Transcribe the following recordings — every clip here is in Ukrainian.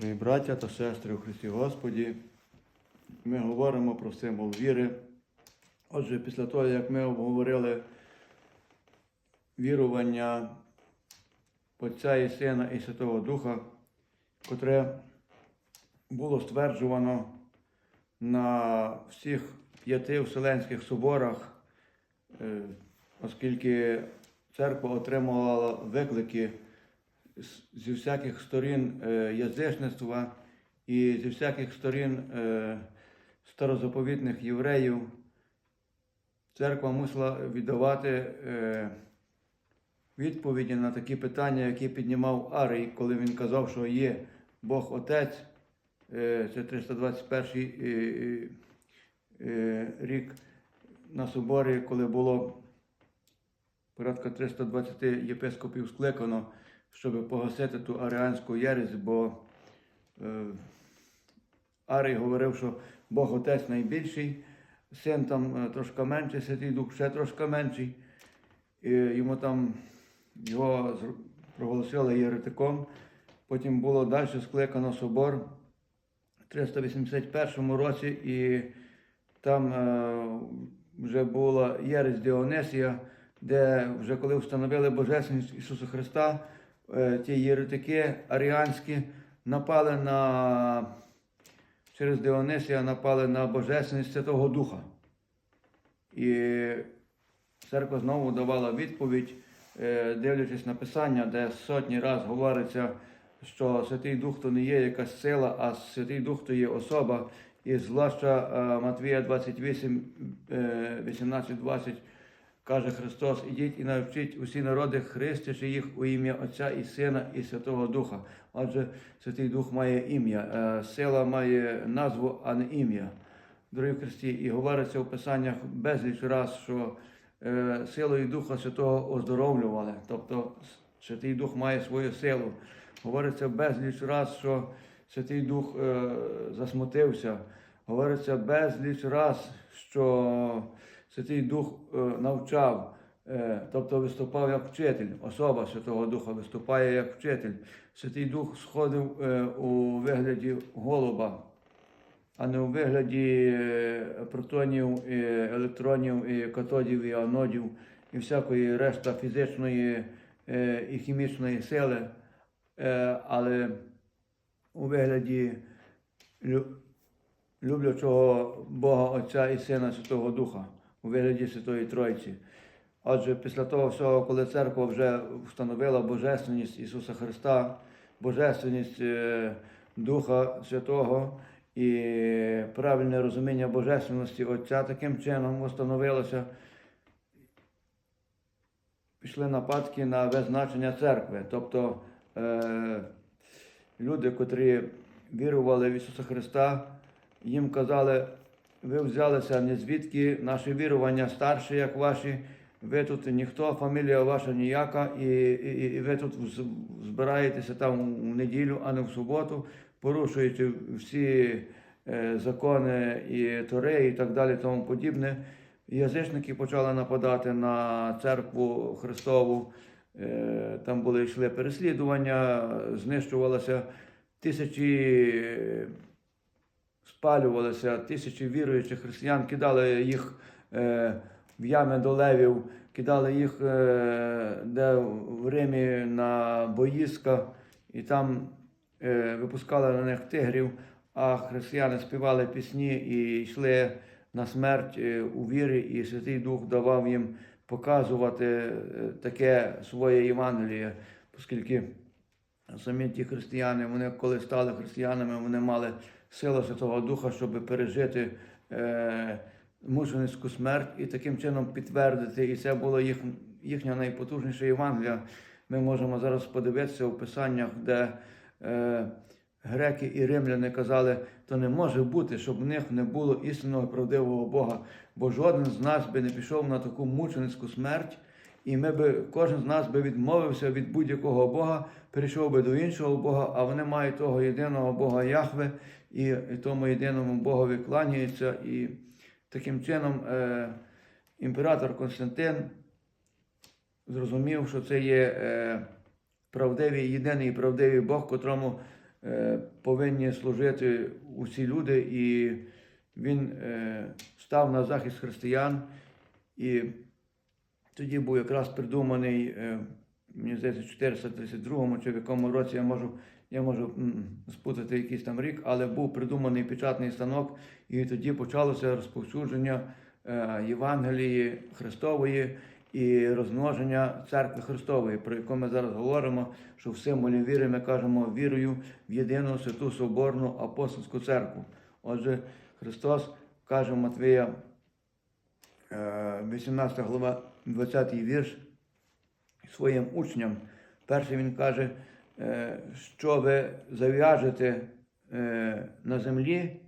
Дорогі браття та сестри у Христі Господі, ми говоримо про символ віри. Отже, після того, як ми обговорили вірування Отця і Сина і Святого Духа, котре було стверджувано на всіх п'яти Вселенських соборах, е, оскільки церква отримувала виклики зі всяких сторін е, язичництва і зі всяких сторін е, старозаповітних євреїв, церква мусила віддавати е, відповіді на такі питання, які піднімав Арій, коли він казав, що є Бог Отець, це 321 е, е, е, рік на соборі, коли було порядка 320 єпископів скликано, щоб погасити ту аріанську єресь, бо е, Арій говорив, що Бог Отець найбільший, син там е, трошки менший, Святий Дух ще трошки менший. І йому там його проголосили єретиком. Потім було далі скликано собор в 381 році, і там е, вже була єресь Діонесія, де вже коли встановили Божественність Ісуса Христа, ті єретики аріанські напали на через Діонисія напали на Божественність Святого Духа. І церква знову давала відповідь, е, дивлячись на Писання, де сотні раз говориться, що Святий Дух то не є якась сила, а Святий Дух то є особа. І злаща е, Матвія 28, е, 18, 20 каже Христос, ідіть і навчіть усі народи, хрестячи їх у ім'я Отця і Сина і Святого Духа. Отже, Святий Дух має ім'я, е, сила має назву, а не ім'я. Дорогі Христі, і говориться в Писаннях безліч раз, що е, силою Духа Святого оздоровлювали. Тобто Святий Дух має свою силу. Говориться безліч раз, що Святий Дух е, засмутився. Говориться безліч раз, що Святий Дух е, навчав, е, тобто виступав як вчитель. Особа Святого Духа виступає як вчитель. Святий Дух сходив е, у вигляді голуба, а не у вигляді протонів, електронів, катодів, і анодів, і всякої решта фізичної і хімічної сили, але у вигляді люблячого Бога Отця і Сина Святого Духа у вигляді Святої Тройці. Отже, після того всього, коли церква вже встановила Божественність Ісуса Христа, Божественність е, Духа Святого і правильне розуміння Божественності Отця таким чином встановилося, пішли нападки на визначення церкви. Тобто е, люди, котрі вірували в Ісуса Христа, їм казали, ви взялися не звідки, наше вірування старше, як ваші, ви тут ніхто, фамілія ваша ніяка, і, і, і ви тут збираєтеся там у неділю, а не в суботу, порушуючи всі е, закони і тори і так далі, тому подібне. Язичники почали нападати на церкву Христову. Е, Там були йшли переслідування, знищувалося тисячі, спалювалися, тисячі віруючих християн, кидали їх е, в ями до левів, кидали їх е, де в Римі на боїзка, і там е, випускали на них тигрів, а християни співали пісні і йшли на смерть у вірі, і Святий Дух давав їм показувати таке своє Євангеліє, оскільки самі ті християни, вони коли стали християнами, вони мали силу Святого Духа, щоб пережити е, мученицьку смерть і таким чином підтвердити. І це було їх, їхня найпотужніша Євангелія. Ми можемо зараз подивитися у Писаннях, де е, греки і римляни казали, то не може бути, щоб в них не було істинного правдивого Бога, бо жоден з нас би не пішов на таку мученицьку смерть. І ми би, кожен з нас би відмовився від будь-якого Бога, перейшов би до іншого Бога, а вони мають того єдиного Бога Яхве, і, тому єдиному Богові кланяються. І таким чином е, імператор Константин зрозумів, що це є е, правдивий, єдиний правдивий Бог, котрому е, повинні служити усі люди, і він е, став на захист християн. І тоді був якраз придуманий, е, мені здається, в 432 чи в якому році я можу, я можу спутати якийсь там рік, але був придуманий печатний станок, і тоді почалося розповсюдження е, Євангелії Христової і розмноження церкви Христової, про яку ми зараз говоримо, що в символі віри ми кажемо вірою в єдину святу Соборну апостольську церкву. Отже, Христос каже Матвія, е, 18 глава, 20 вірш своїм учням. Перший він каже, е, що ви зав'яжете е, на землі,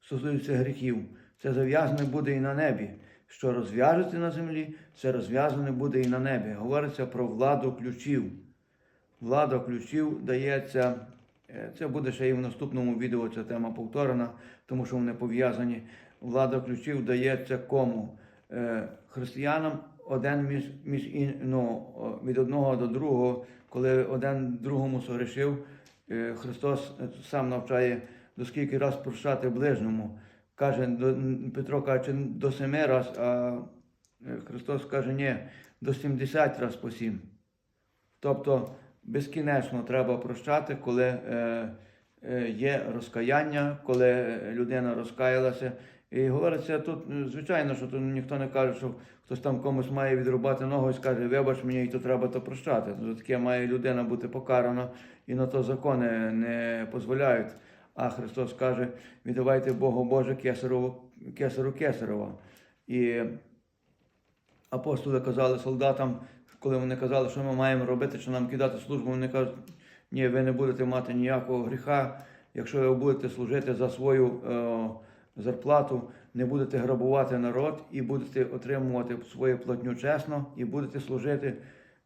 стосується гріхів, це зав'язане буде і на небі. Що розв'яжете на землі, це розв'язане буде і на небі. Говориться про владу ключів. Влада ключів дається. е, Це буде ще і в наступному відео ця тема повторена, тому що вони пов'язані. Влада ключів дається кому? Е, Християнам один між, між ну, від одного до другого, коли один другому согрішив, е, Христос е, сам навчає до скільки раз прощати ближньому. Каже, Петро каже, до семи раз, а е, Христос каже, ні, до 70 раз по сім. Тобто безкінечно треба прощати, коли є розкаяння, коли людина розкаялася. І говориться тут, е, звичайно, що тут ніхто не каже, що хтось там комусь має відрубати ногу і скаже, вибач мені, і то треба то прощати. За таке має людина бути покарана, і на то закони не дозволяють. А Христос каже, віддавайте Богу Боже кесару, кесару кесарова. І апостоли казали солдатам, коли вони казали, що ми маємо робити, що нам кидати службу, вони кажуть, ні, ви не будете мати ніякого гріха, якщо ви будете служити за свою е, зарплату, не будете грабувати народ і будете отримувати свою платню чесно, і будете служити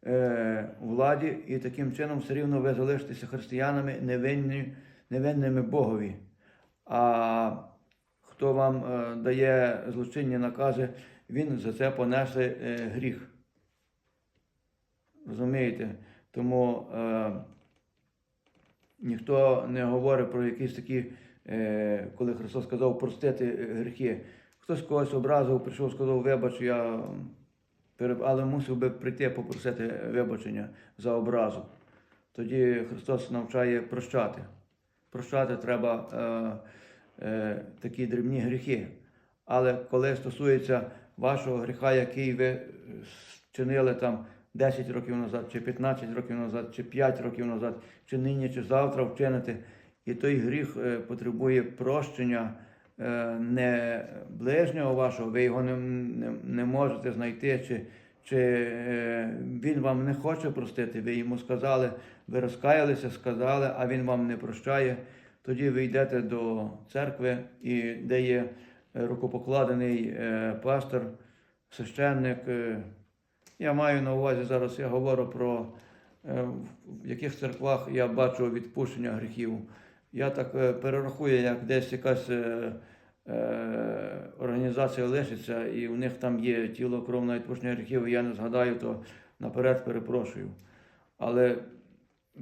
е, владі, і таким чином все рівно ви залишитеся християнами невинні, невинними Богові. А хто вам е, дає злочинні накази, він за це понесе е, гріх. Розумієте? Тому е, ніхто не говорить про якісь такі, коли Христос сказав простити е, гріхи. Хтось когось образив, прийшов, сказав, вибач, я але мусив би прийти попросити вибачення за образу. Тоді Христос навчає прощати. Прощати треба е, е, такі дрібні гріхи. Але коли стосується вашого гріха, який ви е, чинили там 10 років назад, чи 15 років назад, чи 5 років назад, чи нині, чи завтра вчините, і той гріх е, потребує прощення е, не ближнього вашого, ви його не, не, не можете знайти, чи, чи е, він вам не хоче простити, ви йому сказали, ви розкаялися, сказали, а він вам не прощає. Тоді ви йдете до церкви, і де є рукопокладений пастор, священник. Я маю на увазі зараз, я говорю про в яких церквах я бачу відпущення гріхів. Я так е, перерахую, як десь якась е, е, організація лишиться, і у них там є тіло кров на відпущення гріхів, і я не згадаю, то наперед перепрошую. Але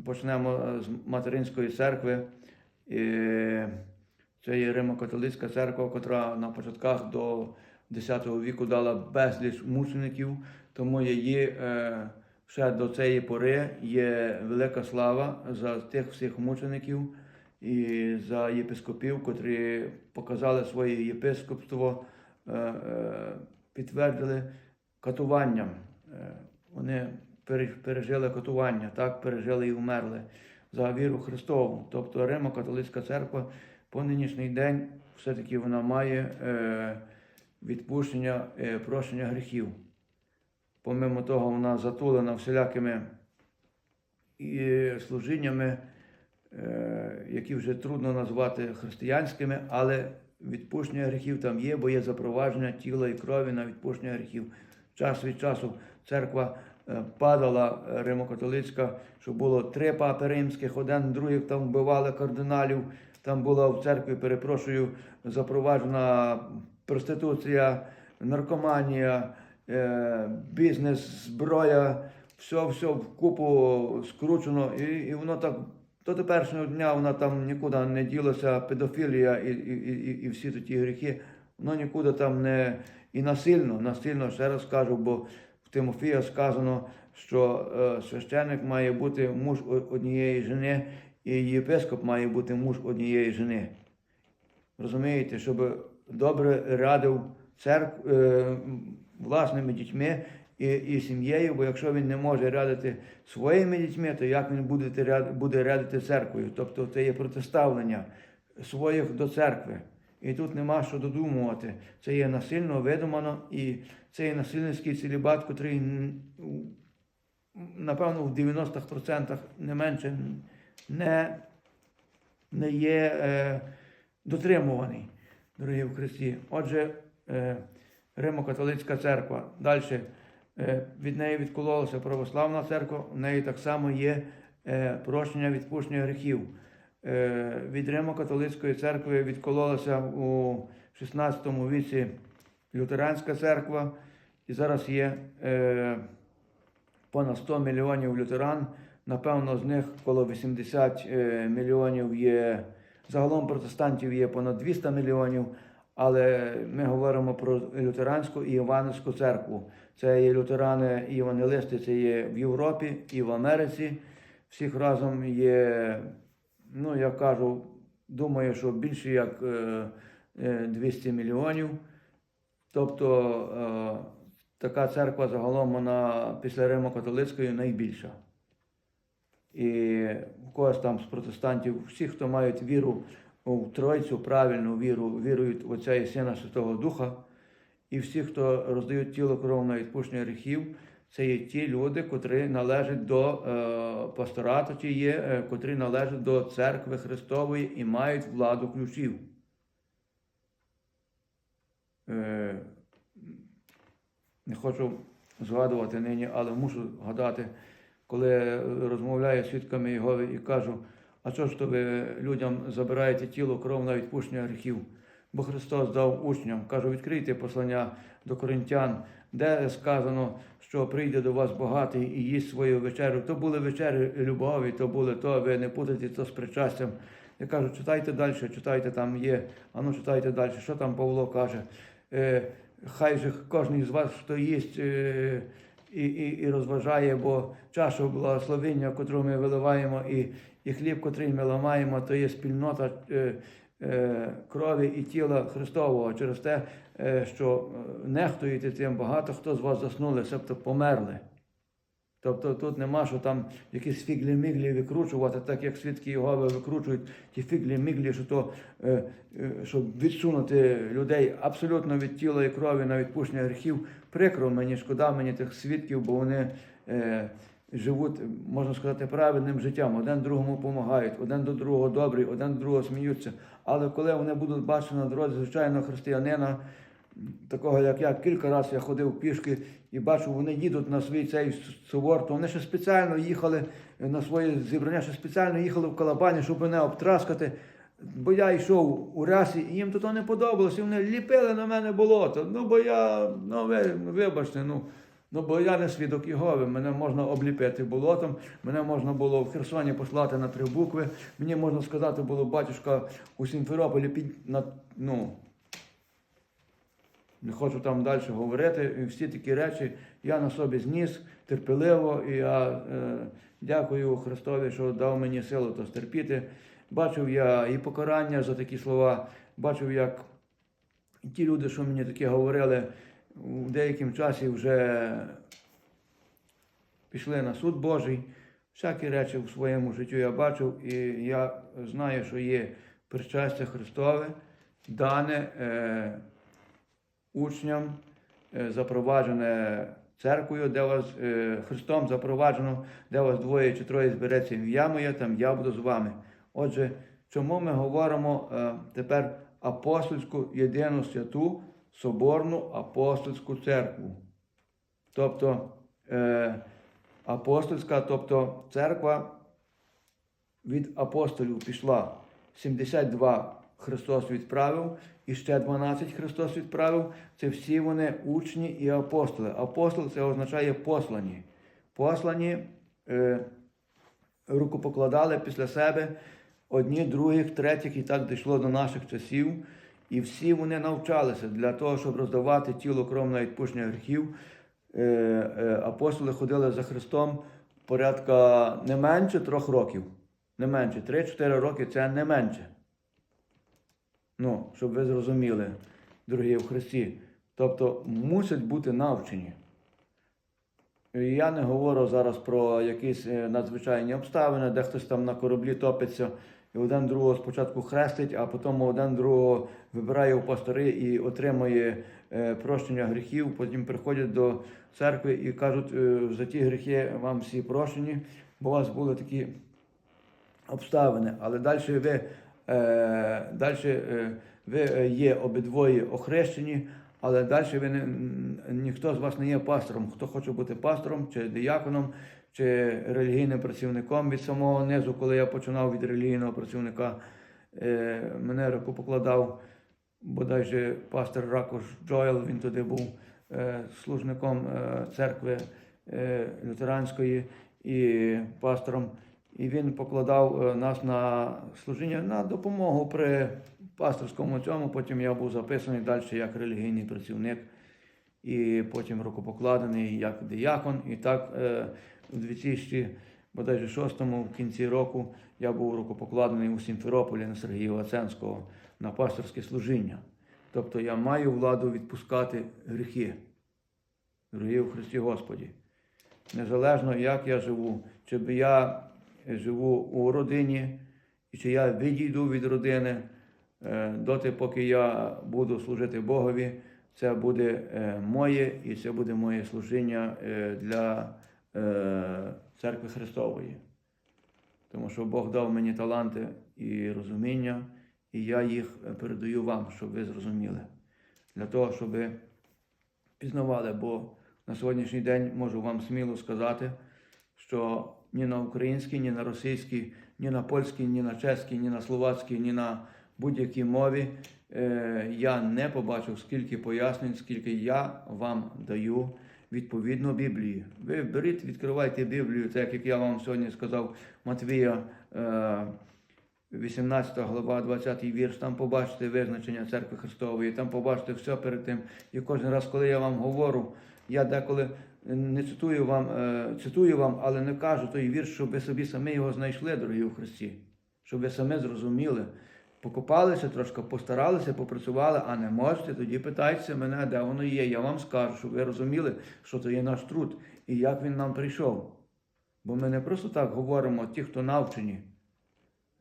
почнемо е, з материнської церкви. І це є Римо-католицька церква, яка на початках до X віку дала безліч мучеників, тому її е, ще до цієї пори є велика слава за тих всіх мучеників і за єпископів, котрі показали своє єпископство, е, е, підтвердили катуванням. Е, Вони пережили катування, так пережили і вмерли за віру Христову. Тобто Римо-католицька церква по нинішній день все-таки вона має відпущення, прощення гріхів. Помимо того, вона затулена всілякими і служіннями, які вже трудно назвати християнськими, але відпущення гріхів там є, бо є запровадження тіла і крові на відпущення гріхів. Час від часу церква е, падала е, римокатолицька, що було три папи римських, один других там вбивали кардиналів. Там була в церкві, перепрошую, запроваджена проституція, наркоманія, е, бізнес, зброя, все, все купу скручено, і, і воно так до теперішнього дня вона там нікуди не ділася, педофілія і, і, і, і всі ті гріхи, воно нікуди там не і насильно, насильно, ще раз кажу, бо в Тимофія сказано, що е, священник має бути муж однієї жени, і єпископ має бути муж однієї жени. Розумієте, щоб добре радив церкву е, власними дітьми і, і сім'єю, бо якщо він не може радити своїми дітьми, то як він буде, буде радити церквою? Тобто це є протиставлення своїх до церкви. І тут нема що додумувати. Це є насильно видумано, і це є насильницький цілібат, котрий, напевно, в 90% не менше не, не є е, дотримуваний, дорогі в Христі. Отже, е, Римо-католицька церква. Далі від неї відкололася православна церква, в неї так само є е, прощення відпущення гріхів. Е, від Римо-католицької церкви відкололася у 16 віці лютеранська церква, і зараз є е, понад 100 мільйонів лютеран. Напевно, з них коло 80 е, мільйонів є. Загалом протестантів є понад 200 мільйонів, але ми говоримо про лютеранську і Іванівську церкву. Це є лютерани і євангелисти, це є в Європі і в Америці. Всіх разом є, ну я кажу, думаю, що більше як е, е, 200 мільйонів. Тобто е, така церква загалом вона після Римо-католицької найбільша. І когось там з протестантів, всі, хто мають віру в Тройцю, правильну віру, вірують в Отця і Сина Святого Духа. І всі, хто роздають тіло кров на відпущення гріхів, це є ті люди, котрі належать до е, пасторату, ті є, е, котрі належать до церкви Христової і мають владу ключів. Е, не хочу згадувати нині, але мушу згадати, коли розмовляю з свідками Єгови і кажу, а що ж то ви людям забираєте тіло, кров на відпущення гріхів? Бо Христос дав учням, кажу, відкрийте послання до коринтян, де сказано, що прийде до вас багатий і їсть свою вечерю. То були вечері любові, то були то, ви не путайте то з причастям. Я кажу, читайте далі, читайте, там є, а ну читайте далі, що там Павло каже. Е, хай же кожен з вас, хто їсть е, і, і, і розважає, бо чашу благословення, котру ми виливаємо, і, і хліб, котрий ми ламаємо, то є спільнота е, е, крові і тіла Христового через те, е, що е, нехтуєте тим багато хто з вас заснули, себто померли. Тобто тут нема що там якісь фіглі-міглі викручувати, так як свідки Єгови викручують ті фіглі-міглі, що то, е, е, щоб відсунути людей абсолютно від тіла і крові на відпущення гріхів. Прикро мені, шкода мені тих свідків, бо вони е, живуть, можна сказати, правильним життям. Один другому допомагають, один до другого добрий, один до другого сміються. Але коли вони будуть бачити на дорозі звичайного християнина, такого як я, кілька разів я ходив пішки і бачу, вони їдуть на свій цей собор, то вони ще спеціально їхали на своє зібрання, ще спеціально їхали в Калабані, щоб мене обтраскати. Бо я йшов у расі, і їм то, то не подобалося, і вони ліпили на мене болото. Ну, бо я, ну ви, вибачте, ну. Ну, бо я не свідок Єгови, мене можна обліпити болотом, мене можна було в Херсоні послати на три букви. Мені можна сказати було батюшка у Сімферополі під на ну. Не хочу там далі говорити. І всі такі речі я на собі зніс терпеливо, і я е, дякую Христові, що дав мені силу то стерпіти. Бачив я і покарання за такі слова, бачив, як ті люди, що мені таке говорили, у деяким часі вже пішли на суд Божий. Всякі речі в своєму житті я бачив, і я знаю, що є причастя Христове, дане е, учням, е, запроваджене церквою, де вас е, Христом запроваджено, де вас двоє чи троє збереться ім'я моє, там я буду з вами. Отже, чому ми говоримо е, тепер апостольську єдину святу Соборну апостольську церкву? Тобто апостольська, тобто церква від апостолів пішла 72 Христос відправив, і ще 12 Христос відправив. Це всі вони учні і апостоли. Апостол це означає послані. Послані е, рукопокладали після себе одні, других, третіх, і так дійшло до наших часів. І всі вони навчалися для того, щоб роздавати тіло кров на відпущення гріхів. Е, е, Апостоли ходили за Христом порядка не менше трьох років. Не менше. 3-4 роки це не менше. Ну, щоб ви зрозуміли, дорогі в Христі. Тобто мусять бути навчені. Я не говорю зараз про якісь е, надзвичайні обставини, де хтось там на кораблі топиться, і один другого спочатку хрестить, а потім один другого вибирає у пастори і отримує е, прощення гріхів. Потім приходять до церкви і кажуть, е, за ті гріхи вам всі прощені, бо у вас були такі обставини. Але далі ви, далі, е, ви е, є обидвоє охрещені, але далі ви не, ніхто з вас не є пастором. Хто хоче бути пастором чи дияконом, чи релігійним працівником від самого низу, коли я починав від релігійного працівника, е, мене рукопокладав бодайже пастор Ракош Джоел, він туди був е, служником е, церкви е, лютеранської і пастором. І він покладав е, нас на служіння на допомогу при пасторському цьому. Потім я був записаний далі як релігійний працівник, і потім рукопокладений як диякон. І так е, у 2006 в кінці року я був рукопокладений у Сімферополі на Сергія Ваценського на пасторське служіння. Тобто я маю владу відпускати гріхи. Дорогі в Христі Господі. Незалежно, як я живу, чи би я живу у родині, і чи я відійду від родини, е, доти, поки я буду служити Богові, це буде е, моє і це буде моє служіння е, для церкви Христової. Тому що Бог дав мені таланти і розуміння, і я їх передаю вам, щоб ви зрозуміли. Для того, щоб пізнавали, бо на сьогоднішній день можу вам сміло сказати, що ні на українській, ні на російській, ні на польській, ні на чеській, ні на словацькій, ні на будь-якій мові е, я не побачив скільки пояснень, скільки я вам даю відповідно Біблії. Ви беріть, відкривайте Біблію, так як я вам сьогодні сказав, Матвія. Е, 18 глава, 20 вірш, там побачите визначення церкви Христової, там побачите все перед тим. І кожен раз, коли я вам говорю, я деколи не цитую вам, е, цитую вам, але не кажу той вірш, щоб ви собі самі його знайшли, дорогі в Христі, щоб ви самі зрозуміли. Покопалися трошки, постаралися, попрацювали, а не можете, тоді питайте мене, де воно є. Я вам скажу, щоб ви розуміли, що це є наш труд і як він нам прийшов. Бо ми не просто так говоримо, ті, хто навчені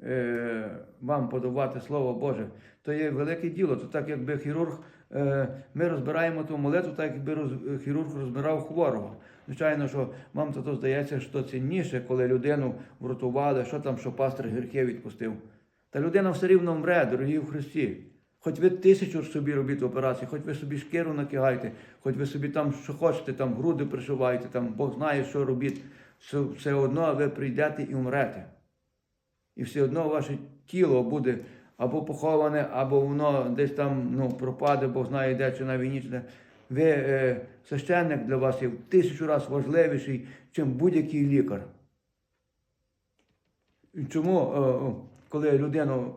е, вам подавати Слово Боже, то є велике діло. То так, якби хірург, ми розбираємо ту молитву, так якби хірург розбирав хворого. Звичайно, що вам то, здається, що цінніше, коли людину врятували, що там, що пастор гірки відпустив. Та людина все рівно вмре, дорогі в Христі. Хоч ви тисячу собі робіть операцій, хоч ви собі шкіру накигайте, хоч ви собі там що хочете, там груди пришивайте, там Бог знає, що робіть, все одно ви прийдете і вмрете. І все одно ваше тіло буде або поховане, або воно десь там ну, пропаде, Бог знає де чи на війні. чи де. Ви е, священник для вас є в тисячу разів важливіший, ніж будь-який лікар. І Чому, е, коли людину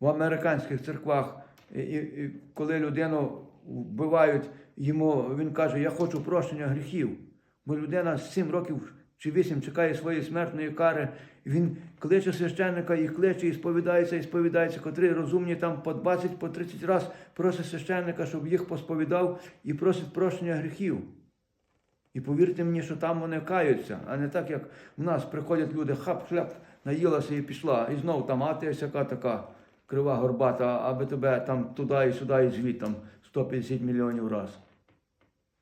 в американських церквах, і, і, коли людину вбивають, йому він каже, я хочу прощення гріхів. Бо людина з 7 років чи 8 чекає своєї смертної кари, він кличе священника і кличе, і сповідається, і сповідається, котрі розумні там по 20, по 30 разів просить священника, щоб їх посповідав і просить прощення гріхів. І повірте мені, що там вони каються, а не так, як в нас приходять люди, хап-хляп, наїлася і пішла. І знову там, а всяка така крива горбата, аби тебе там туди і сюди, і звідти 150 мільйонів раз.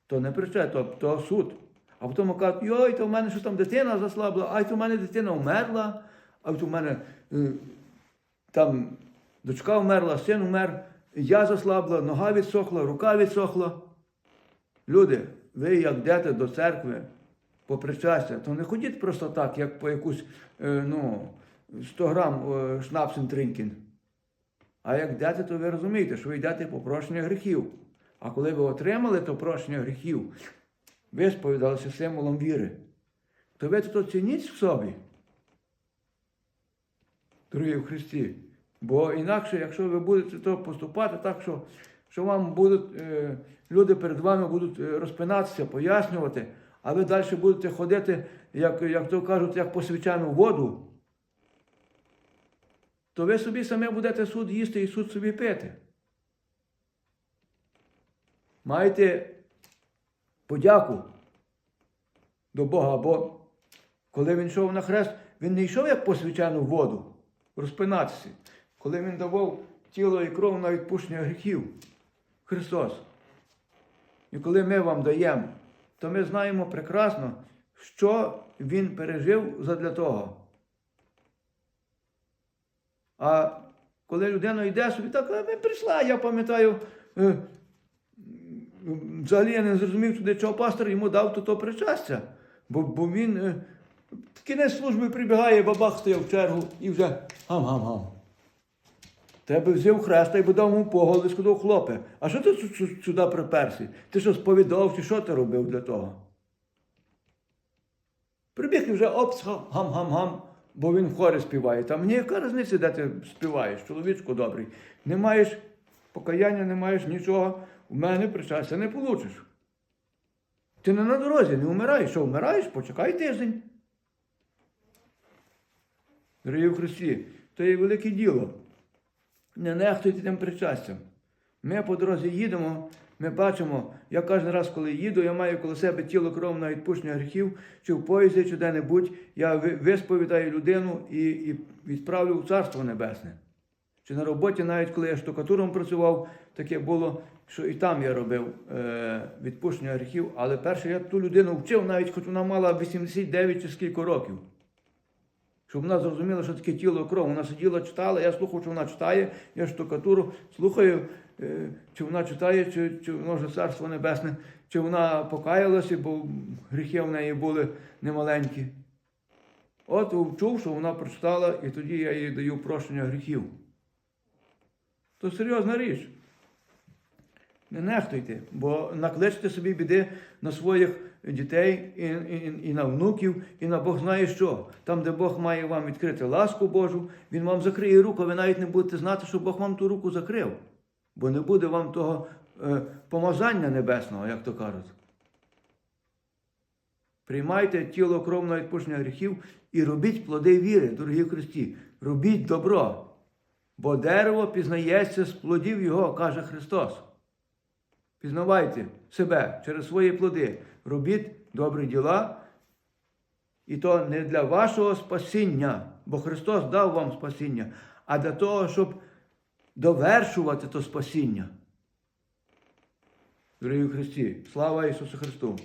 То не приче, то, то суд. А потім кажуть, йой, то в мене що там дитина заслабла, ай, то в мене дитина вмерла, а то в мене е, там дочка вмерла, син вмер, я заслабла, нога відсохла, рука відсохла. Люди, ви як йдете до церкви по причастя, то не ходіть просто так, як по якусь е, ну, 100 грам е, шнапсен тринкін. А як йдете, то ви розумієте, що ви йдете по прощення гріхів. А коли ви отримали то прощення гріхів, ви сповідалися символом віри. то ви то цініть в собі. Дорогі в Христі. Бо інакше, якщо ви будете то поступати так, що, що вам будуть, е, люди перед вами будуть е, розпинатися, пояснювати, а ви далі будете ходити, як, як то кажуть, як по свячану воду, то ви собі самі будете суд їсти і суд собі пити. Маєте подяку до Бога, бо коли він йшов на хрест, він не йшов як по свячану воду розпинатися. Коли він давав тіло і кров на відпущення гріхів, Христос. І коли ми вам даємо, то ми знаємо прекрасно, що Він пережив задля того. А коли людина йде собі, так «А, прийшла, я пам'ятаю, е, взагалі я не зрозумів, туди чого пастор йому дав то, то причастя. Бо, бо він е, в кінець служби прибігає, бабах стояв в чергу і вже гам-гам-гам. Тебе взяв хреста і би дав йому поголи, сказав, хлопе, а що ти сю- сю- сюди приперся? Ти що сповідав, чи що ти робив для того? Прибіг і вже опс, гам-гам-гам, бо він в хорі співає. Там мені яка різниця, де ти співаєш, чоловічку добрий. Не маєш покаяння, не маєш нічого, у мене причастя не получиш. Ти не на дорозі, не вмираєш. Що вмираєш? Почекай тиждень. Дорогі в Христі, то є велике діло. Не нехтуйте тим причастям. Ми по дорозі їдемо, ми бачимо, я кожен раз, коли їду, я маю коло себе тіло кров на відпущення гріхів, чи в поїзді, чи де-небудь, я висповідаю людину і, і відправлю в Царство Небесне. Чи на роботі, навіть коли я штукатуром працював, таке було, що і там я робив е, відпущення гріхів, але перше я ту людину вчив, навіть хоч вона мала 89 чи скільки років. Щоб вона зрозуміла, що таке тіло кров. Вона сиділа, читала, я слухав, що вона читає, я штукатуру слухаю, е, чи вона читає, чи, чи може царство небесне, чи вона покаялася, бо гріхи в неї були немаленькі. От вчув, що вона прочитала, і тоді я їй даю прощення гріхів. То серйозна річ. Не нехтуйте, бо накличте собі біди на своїх дітей і, і, і на внуків, і на Бог знає що. Там, де Бог має вам відкрити ласку Божу, Він вам закриє руку, ви навіть не будете знати, що Бог вам ту руку закрив. Бо не буде вам того е, помазання небесного, як то кажуть. Приймайте тіло кров на відпущення гріхів і робіть плоди віри, дорогі Христі. Робіть добро. Бо дерево пізнається з плодів його, каже Христос. Пізнавайте себе через свої плоди. Робіть добрі діла. І то не для вашого спасіння, бо Христос дав вам спасіння, а для того, щоб довершувати то спасіння. Дорогі Христі, слава Ісусу Христу!